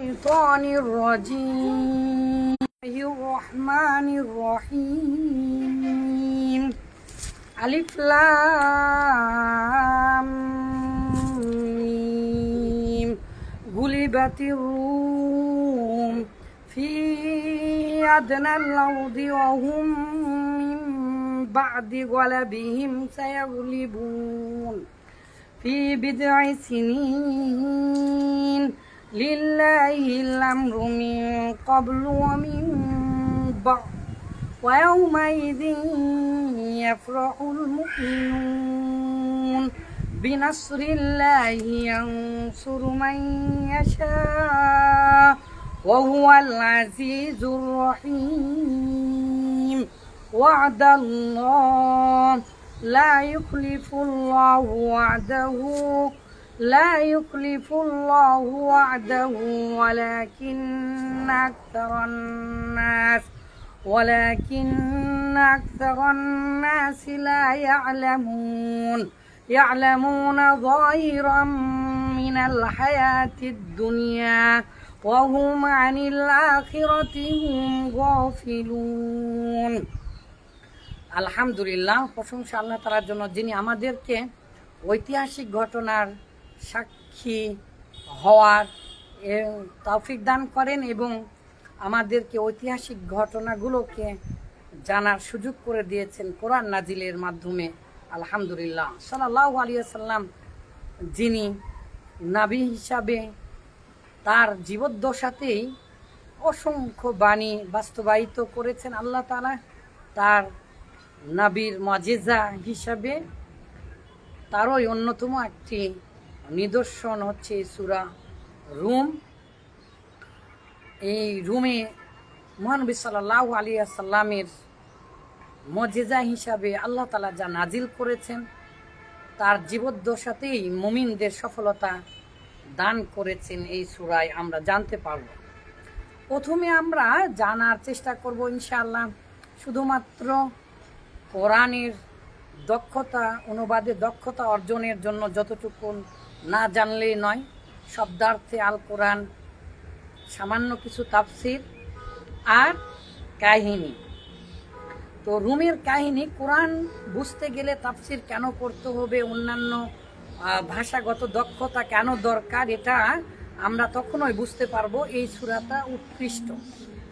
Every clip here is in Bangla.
الشيطان الرجيم. الرحمن الرحيم. ألف لام غلبت الروم في أدنى الأرض وهم من بعد غلبهم سيغلبون في بضع سنين. لله الأمر من قبل ومن بعد. ويومئذ يفرح المؤمنون. بنصر الله ينصر من يشاء. وهو العزيز الرحيم. وعد الله لا يخلف الله وعده لا يخلف الله وعده ولكن أكثر الناس ولكن أكثر الناس لا يعلمون يعلمون ظاهرا من الحياة الدنيا وهم عن الآخرة هم غافلون আলহামদুলিল্লাহ প্রশংসা আল্লাহ তালার জন্য যিনি আমাদেরকে ঐতিহাসিক ঘটনার সাক্ষী হওয়ার তৌফিক দান করেন এবং আমাদেরকে ঐতিহাসিক ঘটনাগুলোকে জানার সুযোগ করে দিয়েছেন কোরআন নাজিলের মাধ্যমে। আলহামদুলিল্লাহ। সাল্লাহ আলিয়া সাল্লাম যিনি নাবি হিসাবে তার জীবদ্দশাতেই অসংখ্য বাণী বাস্তবায়িত করেছেন আল্লাহ তালা তার নাবির মজেজা হিসাবে তারই অন্যতম একটি নিদর্শন হচ্ছে সুরা রুম। এই রুমে মহানবী সাল্লাহ আলিয়া সাল্লামের মজেজা হিসাবে আল্লাহ তালা যা নাজিল করেছেন, তার জীবদ্দশাতেই মুমিনদের সফলতা দান করেছেন এই সুরায় আমরা জানতে পারব। প্রথমে আমরা জানার চেষ্টা করব ইনশাআল্লাহ, শুধুমাত্র কোরআনের দক্ষতা অনুবাদে দক্ষতা অর্জনের জন্য যতটুকু না জানলেই নয়, শব্দার্থে আল কোরআন, সামান্য কিছু তাফসির আর কাহিনী। তো রুমের কাহিনী, কোরআন বুঝতে গেলে তাফসির কেন করতে হবে, অন্যান্য ভাষাগত দক্ষতা কেন দরকার, এটা আমরা তখনই বুঝতে পারব এই সুরাটা উৎকৃষ্ট।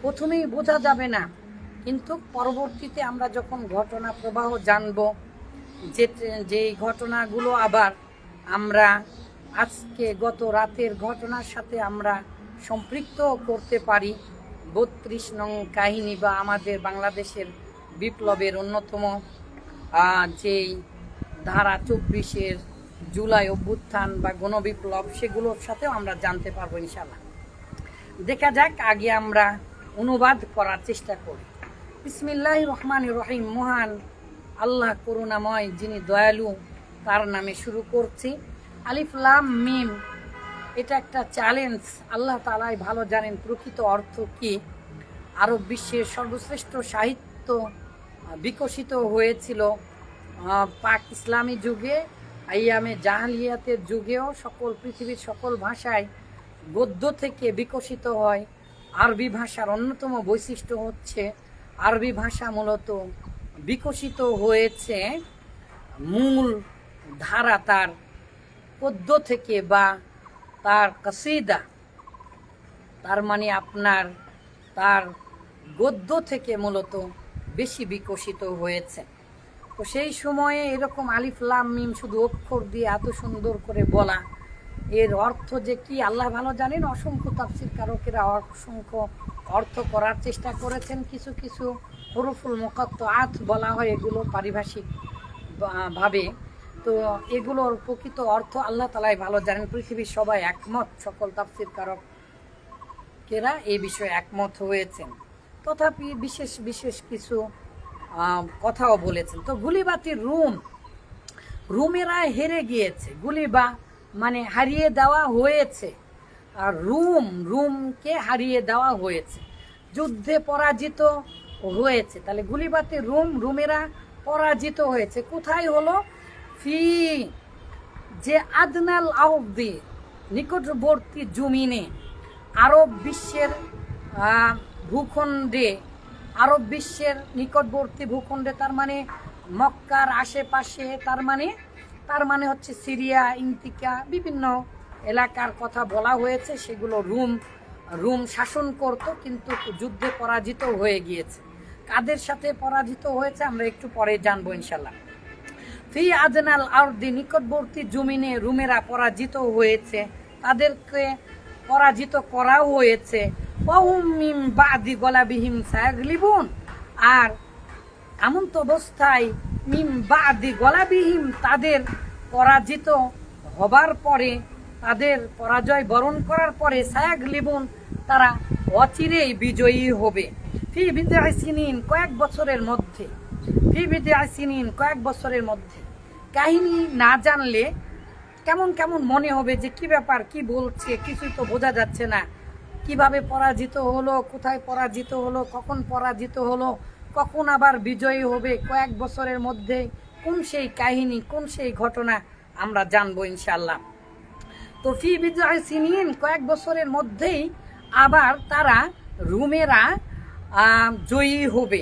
প্রথমেই বোঝা যাবে না, কিন্তু পরবর্তীতে আমরা যখন ঘটনা প্রবাহ জানব, যে যেই ঘটনাগুলো আবার আমরা আজকে গত রাতের ঘটনার সাথে আমরা সম্পৃক্ত করতে পারি। বত্রিশ নং কাহিনী বা আমাদের বাংলাদেশের বিপ্লবের অন্যতম যেই ধারা চব্বিশের জুলাই অভ্যুত্থান বা গণবিপ্লব, সেগুলোর সাথেও আমরা জানতে পারব ইনশাল্লাহ দেখা যাক, আগে আমরা অনুবাদ করার চেষ্টা করি। ইসমিল্লাহ রহমান রহিম, মহান আল্লাহ করুণাময় যিনি দয়ালু তার নামে শুরু করছি। আলিফ, লাম, মিম, এটা একটা চ্যালেঞ্জ আল্লাহ তালাই ভালো জানেন প্রকৃত অর্থ কি। আরব বিশ্বের সর্বশ্রেষ্ঠ সাহিত্য বিকশিত হয়েছিল। পাক ইসলামী যুগে, আইয়ামে জাহালিয়াতের যুগেও সকল পৃথিবীর সকল ভাষায় গদ্য থেকে বিকশিত হয়। আরবি ভাষার অন্যতম বৈশিষ্ট্য হচ্ছে, আরবি ভাষা মূলত বিকশিত হয়েছে মূল ধারা তার পদ্য থেকে বা তার কসিদা। তার মানে আপনার তার গদ্য থেকে মূলত বেশি বিকশিত হয়েছে। তো সেই সময়ে এরকম আলিফ, লাম, মিম শুধু অক্ষর দিয়ে এত সুন্দর করে বলা। এর অর্থ যে কি আল্লাহ ভালো জানেন? অসংখ্য তাফসির কারকেরা অসংখ্য অর্থ করার চেষ্টা করেছেন। কিছু কিছু হরফুল মোকাত্ত আত বলা হয় এগুলো পারিভাষিক ভাবে। তো এগুলোর প্রকৃত অর্থ আল্লাহ তালাই ভালো জানেন। পৃথিবীর সবাই একমত, সকল তাফসির কারক কেরা এই বিষয়ে একমত হয়েছেন। তথাপি বিশেষ বিশেষ কিছু কথাও বলেছেন। তো গুলিবাতির রুম, রুমেরা হেরে গিয়েছে। গুলিবা মানে হারিয়ে দেওয়া হয়েছে। আর রুম, রুমকে হারিয়ে দেওয়া হয়েছে। যুদ্ধে পরাজিত হয়েছে। তাহলে গুলিবাতির রুম, রুমেরা পরাজিত হয়েছে। কোথায় হলো? ফি যে আদনাল আউদি নিকটবর্তী জমিনে আরব বিশ্বের ভূখণ্ডে, আরব বিশ্বের নিকটবর্তী ভূখণ্ডে, তার মানে মক্কার আশেপাশে, তার মানে তার মানে হচ্ছে সিরিয়া, ইন্তিকা, বিভিন্ন এলাকার কথা বলা হয়েছে, সেগুলো রুম রুম শাসন করত, কিন্তু যুদ্ধে পরাজিত হয়ে গিয়েছে। কাদের সাথে পরাজিত হয়েছে, আমরা একটু পরে জানব ইনশাল্লাহ ফি আদনাল আরদি নিকটবর্তী জমিনে রুমেরা পরাজিত হয়েছে। তাদেরকে পরাজিত করাও হয়েছে। মিন বাদি গলাবিহিম সায়াগলিবুন। আর এমন তো অবস্থায় মিম বাদি গলাবিহীন তাদের পরাজিত হবার পরে, তাদের পরাজয় বরণ করার পরে সায়াগ লিবুন তারা অচিরেই বিজয়ী হবে। ফি বিদ্যায় সিনিন কয়েক বছরের মধ্যে। ফি বিদ্যায় সিনিন কয়েক বছরের মধ্যে। কাহিনী না জানলে কেমন কেমন মনে হবে যে কি ব্যাপার, কি বলছে, কিছুই তো বোঝা যাচ্ছে না। কীভাবে পরাজিত হলো, কোথায় পরাজিত হলো, কখন পরাজিত হলো, কখন আবার বিজয়ী হবে, কয়েক বছরের মধ্যে কোন সেই কাহিনী, কোন সেই ঘটনা আমরা জানব ইনশাল্লাহ তো ফি বিজয় সিনিন কয়েক বছরের মধ্যেই আবার তারা রুমেরা জয়ী হবে।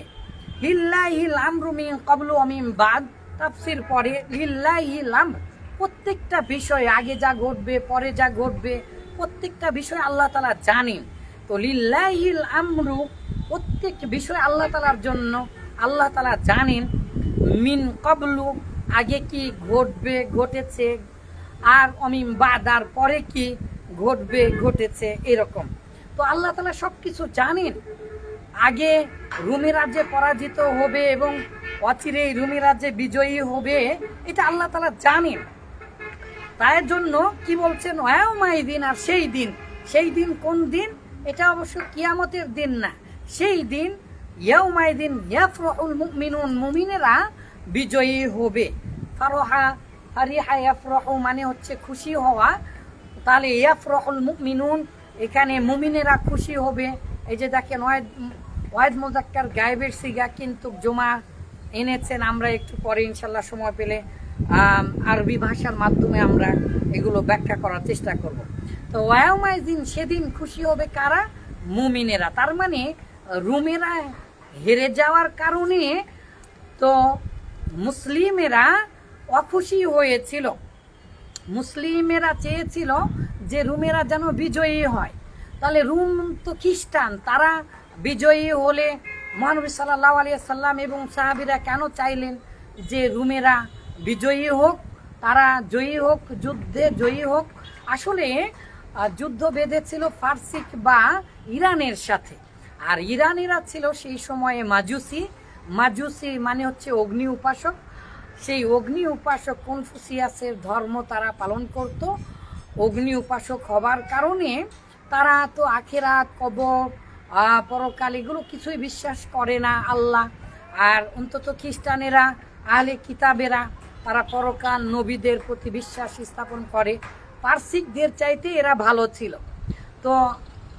লিল্লাহিল আমরু মিন ক্বাবলু ওয়া মিন বাদ। তাফসির পরে লিল্লাহিল আমর প্রত্যেকটা বিষয় আগে যা ঘটবে, পরে যা ঘটবে, প্রত্যেকটা বিষয় আল্লাহ তালা জানেন। তো লিল্লাহিল আমরু, প্রত্যেক বিষয় আল্লাহ তালার জন্য আল্লাহ তালা জানেন। মিন কবলু, আগে কি ঘটবে, ঘটেছে? আর অমিম বাদার পরে কি ঘটবে, ঘটেছে? এরকম। তো আল্লাহ তালা সব কিছু জানেন। আগে রুমি যে পরাজিত হবে এবং অচিরেই রুমি রাজ্যে বিজয়ী হবে, এটা আল্লাহ তালা জানেন। তাই জন্য কি বলছেন ওয়ামাই দিন, আর সেই দিন। সেই দিন কোন দিন? এটা অবশ্য কিয়ামতের দিন না। সেই দিন ইয়াউমাই দিন ইয়াফরহুল মুমিনুন, মুমিনেরা বিজয়ী হবে। ফারহা, ফারিহা ইয়াফরহু মানে হচ্ছে খুশি হওয়া। তাহলে ইয়াফরহুল মুমিনুন, এখানে মুমিনেরা খুশি হবে। এই যে দেখেন, ওয়াইদ ওয়াইদ মোজাক্কার গায়েবের সিগা কিন্তু জমা এনেছেন, আমরা একটু পরে ইনশাল্লাহ সময় পেলে আরবি ভাষার মাধ্যমে আমরা এগুলো ব্যাখ্যা করার চেষ্টা করব। তো ওয়ামাই দিন সেদিন খুশি হবে কারা? মুমিনেরা। তার মানে রুমেরা হেরে যাওয়ার কারণে তো মুসলিমেরা অখুশি হয়েছিল। মুসলিমেরা চেয়েছিল যে রুমেরা যেন বিজয়ী হয়। তাহলে রুম তো খ্রিস্টান, তারা বিজয়ী হলে মহানবী সাল্লাহ আলিয়া সাল্লাম এবং সাহাবিরা কেন চাইলেন যে রুমেরা বিজয়ী হোক, তারা জয়ী হোক, যুদ্ধে জয়ী হোক? আসলে যুদ্ধ বেঁধেছিল ফার্সিক বা ইরানের সাথে। আর ইরানিরা ছিল সেই সময়ে মাজুসি। মাজুসি মানে হচ্ছে অগ্নি উপাসক। সেই অগ্নি উপাসক কনফুসিয়াসের ধর্ম তারা পালন করত। অগ্নি উপাসক হবার কারণে তারা তো আখেরাত, কবর পরকাল এগুলো কিছুই বিশ্বাস করে না আল্লাহ। আর অন্তত খ্রিস্টানেরা, আহলে কিতাবেরা, তারা পরকাল নবীদের প্রতি বিশ্বাস স্থাপন করে। পার্সিকদের চাইতে এরা ভালো ছিল। তো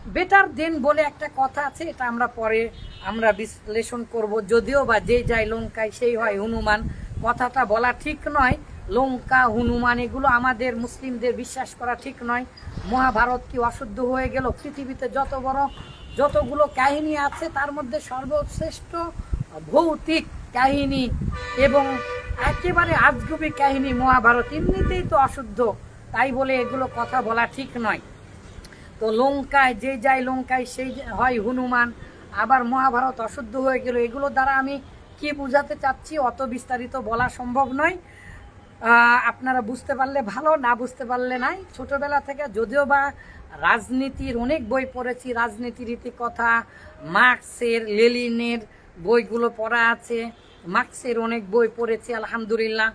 বেটার দেন বলে একটা কথা আছে, এটা আমরা পরে আমরা বিশ্লেষণ করব। যদিও বা যে যায় লঙ্কায় সেই হয় হনুমান, কথাটা বলা ঠিক নয়। লঙ্কা, হনুমান এগুলো আমাদের মুসলিমদের বিশ্বাস করা ঠিক নয়। মহাভারত কি অশুদ্ধ হয়ে গেল? পৃথিবীতে যত বড় যতগুলো কাহিনী আছে, তার মধ্যে সর্বশ্রেষ্ঠ ভৌতিক কাহিনী এবং একেবারে আজগুবি কাহিনী মহাভারত। এমনিতেই তো অশুদ্ধ, তাই বলে এগুলো কথা বলা ঠিক নয়। তো লঙ্কায়, যে যায় লঙ্কায়, সেই হয় হনুমান, আবার মহাভারত অশুদ্ধ হয়ে গেল। এগুলো দ্বারা আমি কি বোঝাতে চাচ্ছি, অত বিস্তারিত বলা সম্ভব নয়। আপনারা বুঝতে পারলে ভালো, না বুঝতে পারলে নাই। ছোটবেলা থেকে যদিও বা রাজনীতির অনেক বই পড়েছি, রাজনীতির ইতিকথা, মার্কসের, লেলিনের বইগুলো পড়া আছে, মার্কসের অনেক বই পড়েছি, আলহামদুলিল্লাহ।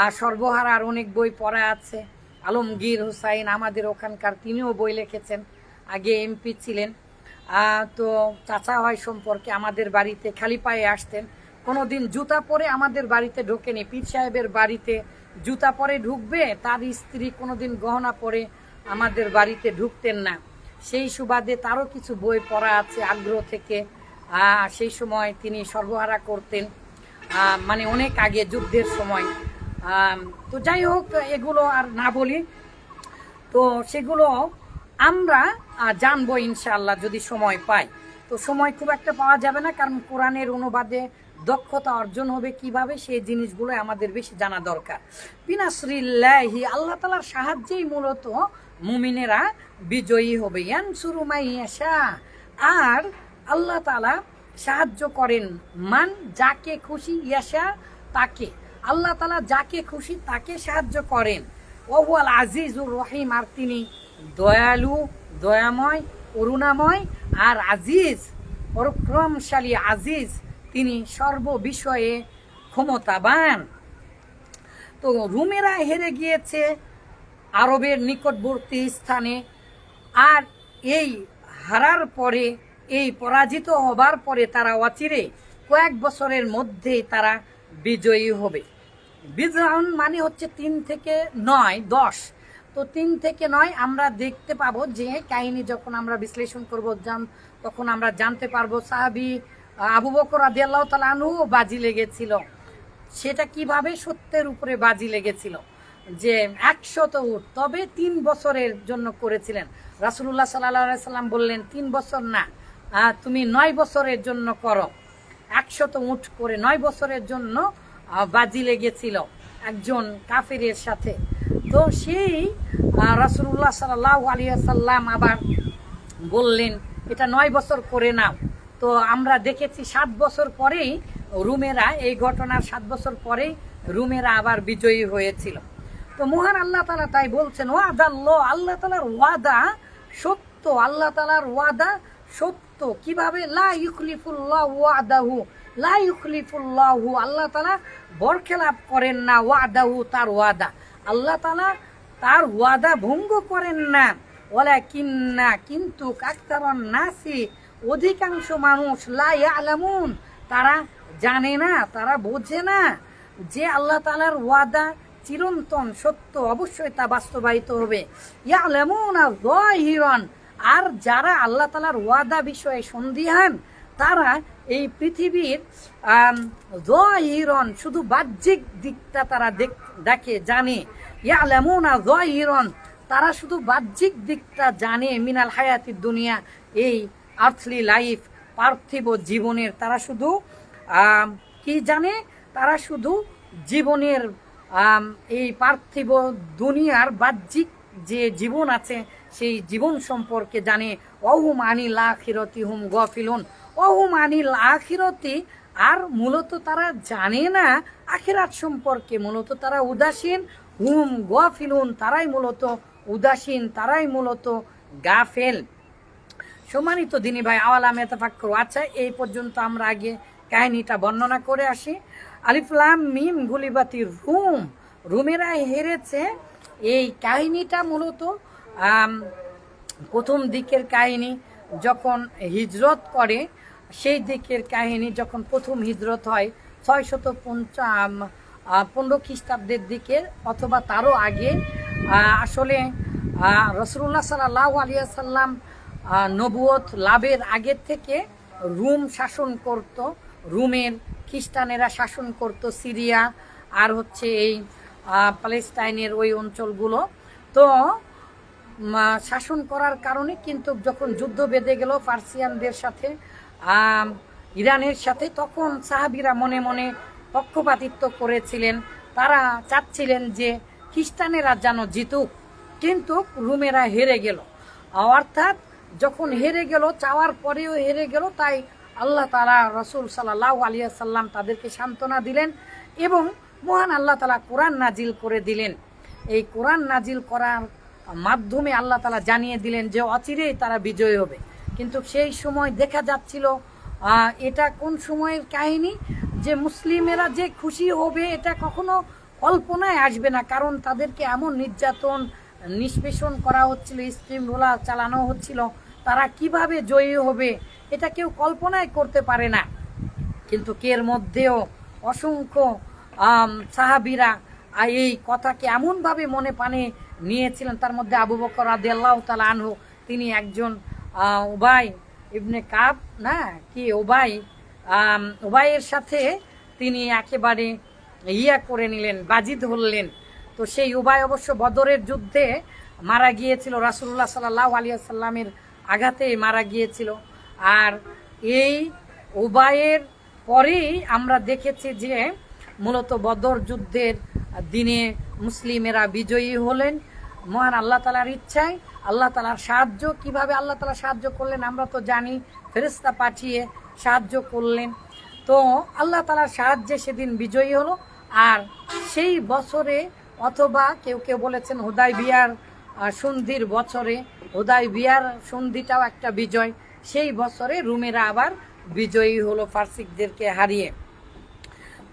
আর সর্বহারার অনেক বই পড়া আছে, আলমগীর হুসাইন আমাদের ওখানকার তিনিও বই লিখেছেন, আগে এমপি ছিলেন। তো চাচা হয় সম্পর্কে আমাদের বাড়িতে খালি পায়ে আসতেন। কোনো দিন জুতা পরে আমাদের বাড়িতে ঢোকেনি, পীর সাহেবের বাড়িতে জুতা পরে ঢুকবে, তার স্ত্রী কোনোদিন গহনা পরে আমাদের বাড়িতে ঢুকতেন না। সেই সুবাদে তারও কিছু বই পড়া আছে আগ্রহ থেকে। সেই সময় তিনি সর্বহারা করতেন। মানে অনেক আগে যুদ্ধের সময়। তো যাই হোক, এগুলো আর না বলি। তো সেগুলো আমরা জানব ইনশাআল্লাহ যদি সময় পাই। তো সময় খুব একটা পাওয়া যাবে না, কারণ কোরআনের অনুবাদে দক্ষতা অর্জন হবে কীভাবে, সেই জিনিসগুলো আমাদের বেশি জানা দরকার। বিনাসরিল্লাহি আল্লাহ তালার সাহায্যেই মূলত মুমিনেরা বিজয়ী হবে। ইয়ানসুরু মাইয়াশা আর আল্লাহ তালা সাহায্য করেন মান যাকে খুশি ইয়াশা তাকে। আল্লাহ তালা যাকে খুশি তাকে সাহায্য করেন। ওয়াল আজিজুর রহিম। আর তিনি দয়ালু, দয়াময়, করুণাময় আর আজিজ, পরক্রমশালী আজিজ। তিনি সর্ববিষয়ে ক্ষমতাবান। তো রুমেরা হেরে গিয়েছে। আরবের নিকটবর্তী স্থানে। আর এই হারার পরে, এই পরাজিত হবার পরে তারা অচিরে কয়েক বছরের মধ্যেই তারা বিজয়ী হবে। বিজয়ন মানে হচ্ছে তিন থেকে নয়, দশ। তো তিন থেকে নয় আমরা দেখতে পাবো যে, কাহিনী যখন আমরা বিশ্লেষণ করব তখন আমরা জানতে পারব সাহাবি আবু বকর আদি আল্লাহ তালু বাজি লেগেছিল। সেটা কীভাবে সত্যের উপরে বাজি লেগেছিল? যে একশত উট, তবে তিন বছরের জন্য করেছিলেন। রাসুল্লাহ সাল্লাহ সাল্লাম বললেন, তিন বছর না তুমি নয় বছরের জন্য করো। একশত উঠ করে নয় বছরের জন্য বাজি লেগেছিল একজন কাফিরের সাথে। তো সেই রাসুল্লাহ সাল্লাহ আলিয়া সাল্লাম আবার বললেন, এটা নয় বছর করে নাও। তো আমরা দেখেছি সাত বছর পরেই রুমেরা, এই ঘটনার সাত বছর পরেই রুমেরা আবার বিজয়ী হয়েছিল। তো মহান আল্লাহ তালা তাই বলছেন ওয়াদাল্ল আল্লাহ তালার ওয়াদা সত্য, আল্লাহ তালার ওয়াদা সত্য। কীভাবে? লা ইউখলিফুল্লাহ ওয়াদাহু, লা ইউখলিফুল্লাহু, আল্লাহ তালা বরখেলাপ করেন না ওয়াদাহু, তার ওয়াদা। আল্লাহ তালা তার ওয়াদা ভঙ্গ করেন না। ওলা কিন্না কিন্তু কাকতারন নাসি অধিকাংশ মানুষ লা ইয়ালামুন, তারা জানে না, তারা বোঝে না যে আল্লাহ তালার ওয়াদা চিরন্তন সত্য অবশ্যই তা বাস্তবায়িত হবে। ইয়ালামুন আর হিরন আর যারা আল্লাহ তালার ওয়াদা বিষয়ে সন্দিহান, তারা এই পৃথিবীর হিরন শুধু বাহ্যিক দিকটা তারা দেখ- জানে। ইয়ালামুন আর হিরন তারা শুধু বাহ্যিক দিকটা জানে, মিনাল হায়াতি দুনিয়া, এই আর্থলি লাইফ, পার্থিব জীবনের। তারা শুধু কি জানে? তারা শুধু জীবনের এই পার্থিব দুনিয়ার বাহ্যিক যে জীবন আছে, সেই জীবন সম্পর্কে জানে। অহুম আনিল আখিরতি হুম গফিলুন। অহুম আনিল আখিরতি আর মূলত তারা জানে না, আখিরাত সম্পর্কে মূলত তারা উদাসীন। হুম গফিলুন, তারাই মূলত উদাসীন, তারাই মূলত গাফেল। সম্মানিত দিনী ভাই, আওয়ালা মেতাফাক্কর আচ্ছা এই পর্যন্ত আমরা আগে কাহিনীটা বর্ণনা করে আসি। আলিফলাম মিম গুলিবাতি রুম। রুমেরা হেরেছে। এই কাহিনীটা মূলত প্রথম দিকের কাহিনী যখন হিজরত করে, সেই দিকের কাহিনী যখন প্রথম হিজরত হয়, ছয় শত পনেরো খ্রিস্টাব্দের দিকে অথবা তারও আগে আসলে রসুল্লাহ সাল্লাহ আলিয়া নবুয়ত লাভের আগের থেকে রুম শাসন করত, রুমের খ্রিস্টানেরা শাসন করত সিরিয়া আর হচ্ছে এই প্যালেস্টাইনের ওই অঞ্চলগুলো। তো শাসন করার কারণে কিন্তু যখন যুদ্ধ বেঁধে গেল পার্সিয়ানদের সাথে ইরানের সাথে, তখন সাহাবিরা মনে মনে পক্ষপাতিত্ব করেছিলেন। তারা চাচ্ছিলেন যে খ্রিস্টানেরা যেন জিতুক, কিন্তু রুমেরা হেরে গেল। অর্থাৎ যখন হেরে গেল, চাওয়ার পরেও হেরে গেল, তাই আল্লাহ তালা রসুল সাল্লাহ আলিয়া সাল্লাম তাদেরকে সান্ত্বনা দিলেন এবং মহান আল্লাহ তালা কোরআন নাজিল করে দিলেন। এই কোরআন নাজিল করার মাধ্যমে আল্লাহ তালা জানিয়ে দিলেন যে অচিরেই তারা বিজয়ী হবে। কিন্তু সেই সময় দেখা যাচ্ছিল এটা কোন সময়ের কাহিনী? যে মুসলিমেরা যে খুশি হবে এটা কখনো কল্পনায় আসবে না, কারণ তাদেরকে এমন নির্যাতন, নিষ্পেষণ করা হচ্ছিল, স্টিম রোলার চালানো হচ্ছিল। তারা কীভাবে জয়ী হবে? এটা কেউ কল্পনাই করতে পারে না। কিন্তু কের মধ্যেও অসংখ্য সাহাবিরা এই কথাকে এমনভাবে মনে পানে নিয়েছিলেন। তার মধ্যে আবু বকর আদি আল্লাহ তালা তিনি একজন উবাই ইবনে কাব, না, কি ওবাই ওবাইয়ের সাথে তিনি একেবারে ইয়া করে নিলেন বাজি ধরলেন তো সেই উবাই অবশ্য বদরের যুদ্ধে মারা গিয়েছিল রাসুল্লাহ সাল্লাহ আলিয়া সাল্লামের আঘাতে মারা গিয়েছিল। আর এই উবায়ের পরেই আমরা দেখেছি যে মূলত বদর যুদ্ধের দিনে মুসলিমেরা বিজয়ী হলেন। মহান আল্লাহ তালার ইচ্ছায় আল্লাহ তালার সাহায্য, কীভাবে আল্লাহ তালা সাহায্য করলেন আমরা তো জানি ফেরেস্তা পাঠিয়ে সাহায্য করলেন। তো আল্লাহ তালার সাহায্যে সেদিন বিজয়ী হলো। আর সেই বছরে অথবা কেউ কেউ বলেছেন হুদাই বিয়ার সন্ধির বছরে হুদাই বিয়ার সন্ধিটাও একটা বিজয়। সেই বছরে রুমেরা আবার বিজয়ী হলো ফার্সিকদেরকে হারিয়ে।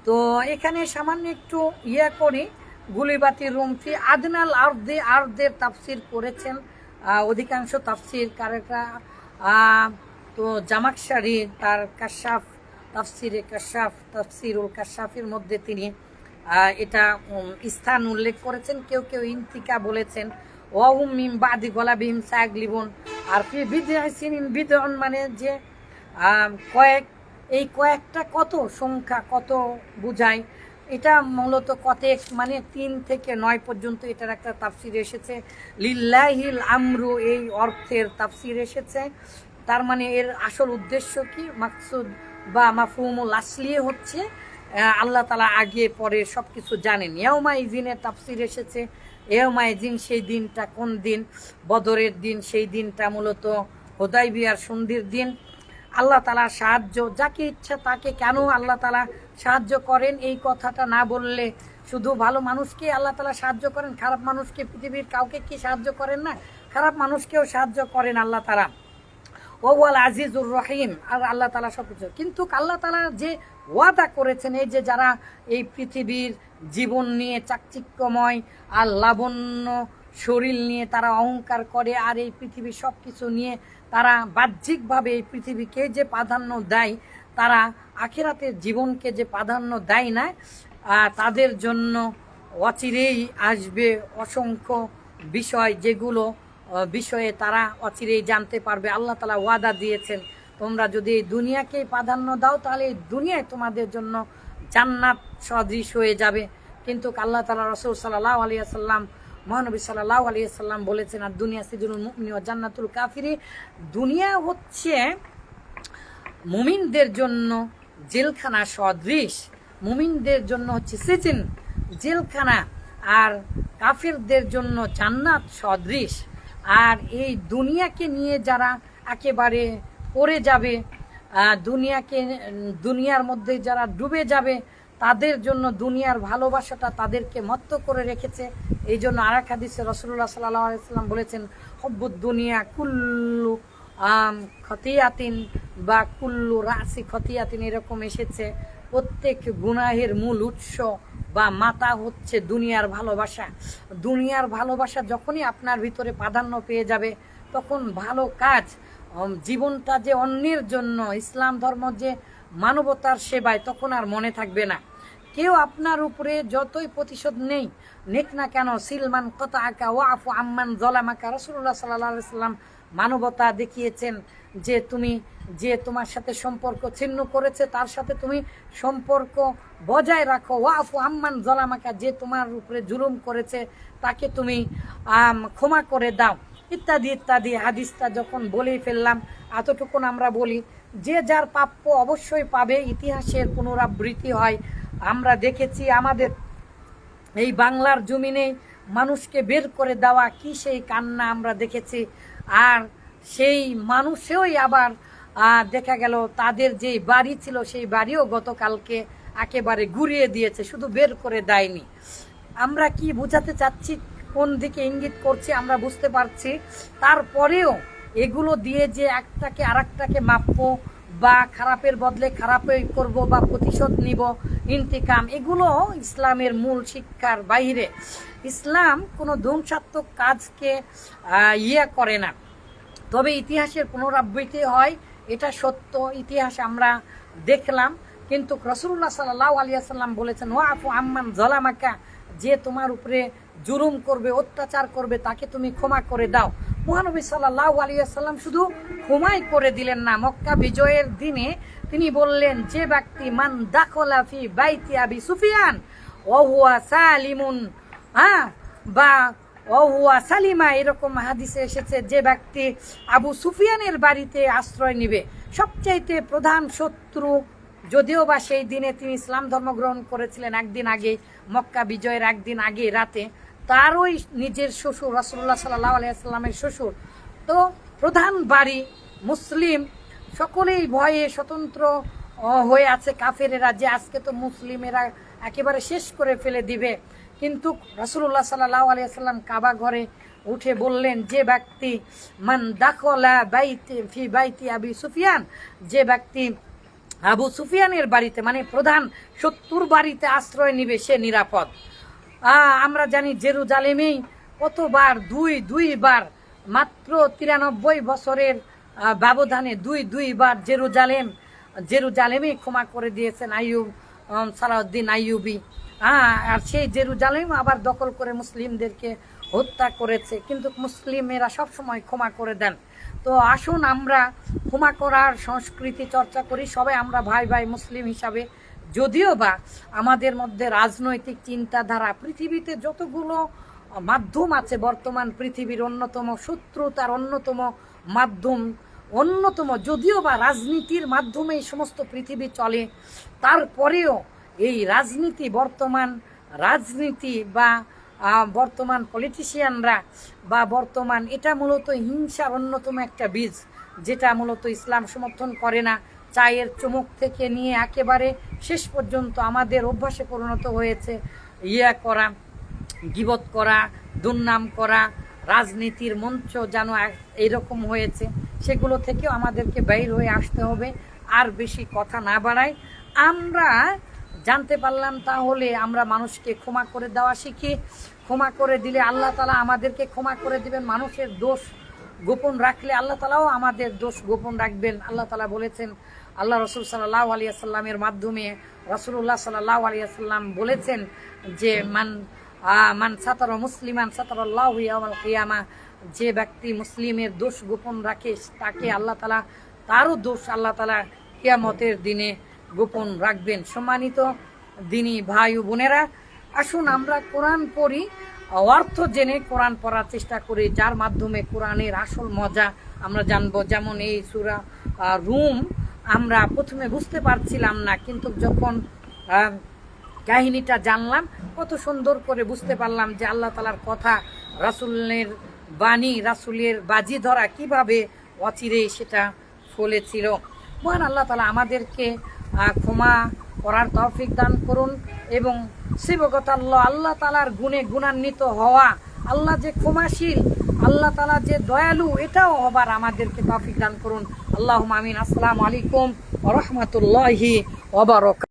তো এখানে সামান্য একটু ইয়ে করি, গুলিবাতি রুমটি আদনাল আর্দে, আর্দের তাফসির করেছেন অধিকাংশ তাফসির কারেকরা তো জামাক জামাকশারি তার কাশাফ তাফসিরে কাশাফ, তাফসিরুল কাশাফের মধ্যে তিনি এটা স্থান উল্লেখ করেছেন। কেউ কেউ ইন্তিকা বলেছেন, ওয়াহুম মিম বাদি গলাবিহিম সাগলিবন আর ফি বিদিন বিদন মানে যে কয়েক, এই কয়েকটা কত সংখ্যা, কত বুঝায় এটা মূলত কতেক মানে তিন থেকে নয় পর্যন্ত এটার একটা তাফসির এসেছে। লিল্লাহিল আমরু এই অর্থের তাফসির এসেছে। তার মানে এর আসল উদ্দেশ্য কি? মাকসুদ বা মাফুমুল আসলিয়ে হচ্ছে আল্লাহ তালা আগে পরে সব কিছু জানেন। ইয়মা ইজিনের তাফসির এসেছে। ইয়মা ইজিন সেই দিনটা কোন দিন? বদরের দিন, সেই দিনটা মূলত হোদাই বিয়ার সন্ধির দিন। আল্লাহ তালা সাহায্য, যাকে ইচ্ছা তাকে, কেন আল্লাহ তালা সাহায্য করেন এই কথাটা না বললে? শুধু ভালো মানুষকে আল্লাহ তালা সাহায্য করেন, খারাপ মানুষকে, পৃথিবীর কাউকে কি সাহায্য করেন না? খারাপ মানুষকেও সাহায্য করেন আল্লাহ তালা ওয়াল আজিজুর রহিম, আর আল্লাহ তালা সব কিছু কিন্তু আল্লাহ তালা যে ওয়াদা করেছেন, এই যে যারা এই পৃথিবীর জীবন নিয়ে চাকচিক্যময় আর লাবণ্য শরীর নিয়ে তারা অহংকার করে আর এই পৃথিবীর সব কিছু নিয়ে তারা বাহ্যিকভাবে এই পৃথিবীকে যে প্রাধান্য দেয়, তারা আখেরাতের জীবনকে যে প্রাধান্য দেয় না তাদের জন্য অচিরেই আসবে অসংখ্য বিষয় যেগুলো বিষয়ে তারা অচিরেই জানতে পারবে। আল্লাহ তালা ওয়াদা দিয়েছেন, তোমরা যদি এই দুনিয়াকেই প্রাধান্য দাও, তাহলে এই দুনিয়ায় তোমাদের জন্য জান্নাত সদৃশ হয়ে যাবে। কিন্তু আল্লাহ তালা রসুল সাল্লাহ আলিয়া সাল্লাম মহানবী সাল্লাহ আলিয়া সাল্লাম বলেছেন, আর দুনিয়া সিদুল মুমিন ও জান্নাতুল কাফিরি দুনিয়া হচ্ছে মুমিনদের জন্য জেলখানা সদৃশ। মুমিনদের জন্য হচ্ছে সিজিন, জেলখানা। আর কাফিরদের জন্য জান্নাত সদৃশ। আর এই দুনিয়াকে নিয়ে যারা একেবারে পড়ে যাবে দুনিয়াকে, দুনিয়ার মধ্যে যারা ডুবে যাবে, তাদের জন্য দুনিয়ার ভালোবাসাটা তাদেরকে মত্ত করে রেখেছে। এই জন্য আর এক হাদিসে রসুল্লাহ সাল্লাহ বলেছেন, হব্বুদ দুনিয়া কুল্লু খতিয়াতিন বা কুল্লু রাসি খতিয়াতিন। এরকম এসেছে, প্রত্যেক গুনাহের মূল উৎস বা মাতা হচ্ছে দুনিয়ার ভালোবাসা। দুনিয়ার ভালোবাসা যখনই আপনার ভিতরে প্রাধান্য পেয়ে যাবে, তখন ভালো কাজ জীবনটা যে অন্যের জন্য, ইসলাম ধর্ম যে মানবতার সেবায়, তখন আর মনে থাকবে না। কেউ আপনার উপরে যতই প্রতিশোধ নেই, নেক না কেন সিলমান কত আঁকা ও আফু আম্মান জলামাকা রসুল্লাহ সাল্লাহ সাল্লাম মানবতা দেখিয়েছেন যে তুমি যে তোমার সাথে সম্পর্ক ছিন্ন করেছে, তার সাথে তুমি সম্পর্ক বজায় রাখো। ও আফু আম্মান জলামাকা যে তোমার উপরে জুলুম করেছে, তাকে তুমি ক্ষমা করে দাও। ইত্যাদি ইত্যাদি, হাদিসটা যখন বলেই ফেললাম, এতটুকুন আমরা বলি, যে যার প্রাপ্য অবশ্যই পাবে, ইতিহাসের পুনরাবৃত্তি হয়। আমরা দেখেছি আমাদের এই বাংলার জমিনে মানুষকে বের করে দেওয়া কি সেই কান্না আমরা দেখেছি। আর সেই মানুষেই আবার দেখা গেল তাদের যে বাড়ি ছিল, সেই বাড়িও গতকালকে একেবারে ঘুরিয়ে দিয়েছে, শুধু বের করে দেয়নি। আমরা কি বোঝাতে চাচ্ছি কোন দিকে ইঙ্গিত করছি আমরা বুঝতে পারছি। তারপরেও এগুলো দিয়ে যে একটাকে আরেকটাকে মাপবো বা খারাপের বদলে খারাপই করব বা প্রতিশোধ নিব, ইন্তিকাম, এগুলো ইসলামের মূল শিক্ষার বাইরে। ইসলাম কোনো ধ্বংসাত্মক কাজকে ইয়ে করে না। তবে ইতিহাসের পুনরাবৃত্তি হয়, এটা সত্য, ইতিহাস আমরা দেখলাম। কিন্তু রসুল্লাহ সাল্লাহ আলিয়া সাল্লাম বলেছেন ও আপু আম্মান জলামাকা যে তোমার উপরে জুলুম করবে, অত্যাচার করবে, তাকে তুমি ক্ষমা করে দাও। মহানবী সাল্লাহ আলিয়া সাল্লাম শুধু ক্ষমাই করে দিলেন না, মক্কা বিজয়ের দিনে তিনি বললেন, যে ব্যক্তি মান দাখলাফি বাইতি আবি সুফিয়ান, ওহুয়া সালিমুন হ্যাঁ বা ও হুয়া সালিমা, এরকম হাদিসে এসেছে, যে ব্যক্তি আবু সুফিয়ানের বাড়িতে আশ্রয় নিবে। সবচাইতে প্রধান শত্রু যদিও বা সেই দিনে তিনি ইসলাম ধর্ম গ্রহণ করেছিলেন একদিন আগে, মক্কা বিজয়ের একদিন আগে, রাতে। তারই নিজের শ্বশুর রাসুল্লাহ সাল্লাহ আলিয়াল্লামের শ্বশুর। তো প্রধান বাড়ি মুসলিম। সকলেই ভয়ে স্বতন্ত্র হয়ে আছে কাফেরেরা যে আজকে তো মুসলিমেরা একেবারে শেষ করে ফেলে দিবে। কিন্তু রাসুল্লাহ সাল্লাহ আলিয়াল্লাম কাবা ঘরে উঠে বললেন, যে ব্যক্তি মান দাখলা বাইতি ফি বাইতি আবি সুফিয়ান, যে ব্যক্তি আবু সুফিয়ানের বাড়িতে মানে প্রধান শত্রুর বাড়িতে আশ্রয় নিবে, সে নিরাপদ। আমরা জানি জেরুজালেমেই কতবার, দুই, দুইবার, মাত্র তিরানব্বই বছরের ব্যবধানে দুই, দুইবার জেরুজালেম জেরুজালেমই ক্ষমা করে দিয়েছেন আইয়ুব সালাউদ্দিন আইয়ুবি। হ্যাঁ আর সেই জেরুজালেম আবার দখল করে মুসলিমদেরকে হত্যা করেছে। কিন্তু মুসলিমেরা সবসময় ক্ষমা করে দেন। তো আসুন আমরা ক্ষমা করার সংস্কৃতি চর্চা করি। সবাই আমরা ভাই ভাই মুসলিম হিসাবে যদিও বা আমাদের মধ্যে রাজনৈতিক চিন্তাধারা, পৃথিবীতে যতগুলো মাধ্যম আছে, বর্তমান পৃথিবীর অন্যতম শত্রুতার অন্যতম মাধ্যম, অন্যতম যদিও বা রাজনীতির মাধ্যমে এই সমস্ত পৃথিবী চলে, তারপরেও এই রাজনীতি, বর্তমান রাজনীতি বা বর্তমান পলিটিশিয়ানরা বা বর্তমান, এটা মূলত হিংসার অন্যতম একটা বীজ, যেটা মূলত ইসলাম সমর্থন করে না। চায়ের চুমুক থেকে নিয়ে একেবারে শেষ পর্যন্ত আমাদের অভ্যাসে পরিণত হয়েছে। ইয়া করা, গিবত করা, দুর্নাম করা, রাজনীতির মঞ্চ যেন এইরকম হয়েছে, সেগুলো থেকেও আমাদেরকে বাইর হয়ে আসতে হবে। আর বেশি কথা না বাড়াই আমরা জানতে পারলাম তাহলে আমরা মানুষকে ক্ষমা করে দেওয়া শিখি। ক্ষমা করে দিলে আল্লাহ তালা আমাদেরকে ক্ষমা করে দিবেন। মানুষের দোষ গোপন রাখলে আল্লাহ তালাও আমাদের দোষ গোপন রাখবেন। আল্লাহ তালা বলেছেন আল্লাহ রসুল সাল্লাহ আলিয়াল্লামের মাধ্যমে রসুল্লাহ সাল্লাহ আলিয়াল্লাম বলেছেন যে মান মান সাতার মুসলিমান সাতারাল্লাহ কিয়ামা, যে ব্যক্তি মুসলিমের দোষ গোপন রাখে, তাকে আল্লাহ তালা তারও দোষ আল্লাহ তালা কিয়ামতের দিনে গোপন রাখবেন। সম্মানিত দিনী ভাই ও বোনেরা, আসুন আমরা কোরআন পড়ি, অর্থ জেনে কোরআন পড়ার চেষ্টা করি, যার মাধ্যমে কোরআনের আসল মজা আমরা জানব। যেমন এই সুরা রুম আমরা প্রথমে বুঝতে পারছিলাম না, কিন্তু যখন কাহিনীটা জানলাম, কত সুন্দর করে বুঝতে পারলাম যে আল্লাহ তালার কথা, রাসুলের বাণী, রাসুলের বাজি ধরা কীভাবে অচিরে সেটা ফলেছিল। মহান আল্লাহ তালা আমাদেরকে ক্ষমা করার তৌফিক দান করুন এবং শিবগত আল্লাহ আল্লাহ তালার গুণে গুণান্বিত হওয়া, আল্লাহ যে ক্ষমাশীল, আল্লাহ তালা যে দয়ালু, এটাও হবার আমাদেরকে তৌফিক দান করুন। আল্লাহ আমিন। আসসালামু আলাইকুম রহমতুল্লাহি ওবারক